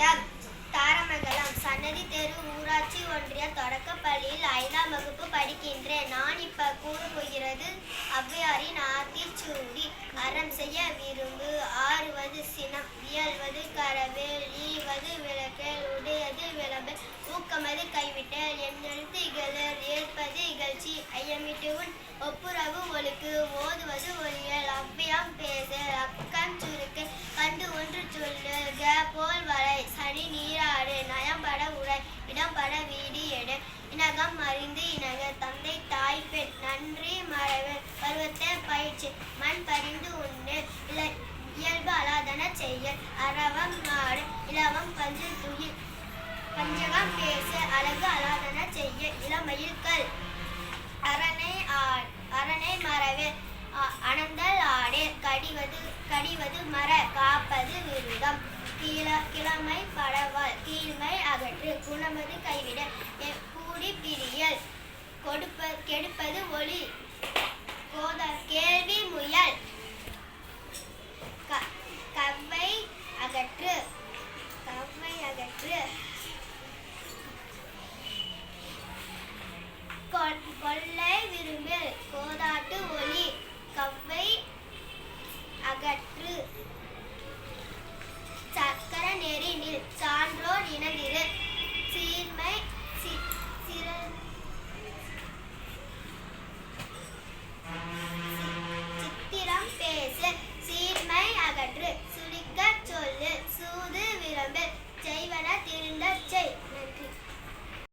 மாவட்டம் தாரமங்கலம் சன்னதி தெரு ஊராட்சி ஒன்றிய தொடக்கப் பள்ளியில் ஐந்தாம் வகுப்பு படிக்கின்றேன். நான் இப்ப கூற போகிறது ஔவையாரின் ஆத்திச்சூடி அறம் செய்ய விரும்பு ஆறுவது சினம் இயல்வது கரவேல் ஈவது விளக்கேல் உடையது விளம்பு ஊக்கமது கைவிட்டல் என் எழுத்து இகழல் ஏற்பது இகழ்ச்சி ஐயமிட்டு உன் ஒப்புரவு ஒழுக்கு ஓதுவது ஒளியல் அவ்வியம் பேசல் பெண் நன்றி மறவன் பருவத்தை பயிற்சி. மண் பறிந்து உண்டு. இயல்பு அலாதன செய்ய அறவம் நாடு இளவம் பஞ்சு துயில். பஞ்சகம் பேச அழகு அலாதன செய்ய இளமையில் கல். அரணை அரணை மரவே அனந்தல் ஆடு. கடிவது கடிவது மர காப்பது விருதம். கீழ கிழமை படவால் கீழ்மை அகற்று. குணமது கைவிட கூடி பிரியல். கெடுப்பது ஒளி. கோத கேள்வி முயல். க- கவ்வை அகற்று. கவ்வை அகற்று. கொ- கொள்ளை விரும்பில். கோதாட்டு ஒளி.